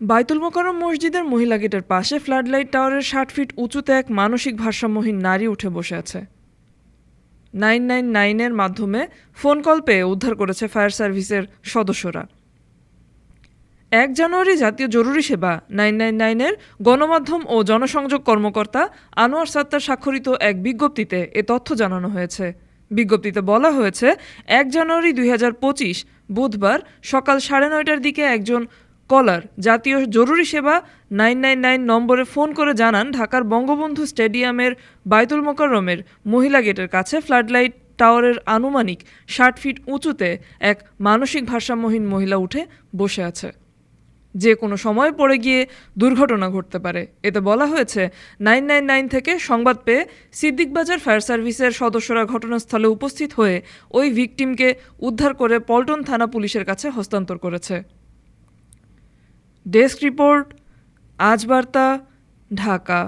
বাইতুল মোকাররম মসজিদের মহিলা গেটের পাশে ফ্লাডলাইট টাওয়ারের ষাট ফিট উঁচুতে এক মানসিক ভারসাম্যহীন নারী উঠে বসে আছে। নাইন নাইন নাইনের মাধ্যমে ফোন কল পেয়ে উদ্ধার করেছে ফায়ার সার্ভিসের সদস্যরা। এক জানুয়ারি জাতীয় জরুরি সেবা, নাইন নাইন নাইনের গণমাধ্যম ও জনসংযোগ কর্মকর্তা আনোয়ার সাত্তার স্বাক্ষরিত এক বিজ্ঞপ্তিতে এ তথ্য জানানো হয়েছে। বিজ্ঞপ্তিতে বলা হয়েছে, এক জানুয়ারি দুই হাজার পঁচিশ বুধবার সকাল সাড়ে নয়টার দিকে একজন কলার। জাতীয় জরুরি সেবা নাইন নাইন নাইন নম্বরে ফোন করে জানান ঢাকার বঙ্গবন্ধু স্টেডিয়ামের বাইতুল মোকাররমের মহিলা গেটের কাছে ফ্লাডলাইট টাওয়ারের আনুমানিক ষাট ফিট উঁচুতে এক মানসিক ভারসাম্যহীন মহিলা উঠে বসে আছে। যে কোনো সময় পড়ে গিয়ে দুর্ঘটনা ঘটতে পারে। এতে বলা হয়েছে, নাইন নাইন নাইন থেকে সংবাদ পেয়ে সিদ্দিকবাজার ফায়ার সার্ভিসের সদস্যরা ঘটনাস্থলে উপস্থিত হয়ে ওই ভিকটিমকে উদ্ধার করে পল্টন থানা পুলিশের কাছে হস্তান্তর করেছে। डेस्क रिपोर्ट आज वार्ता ढाका।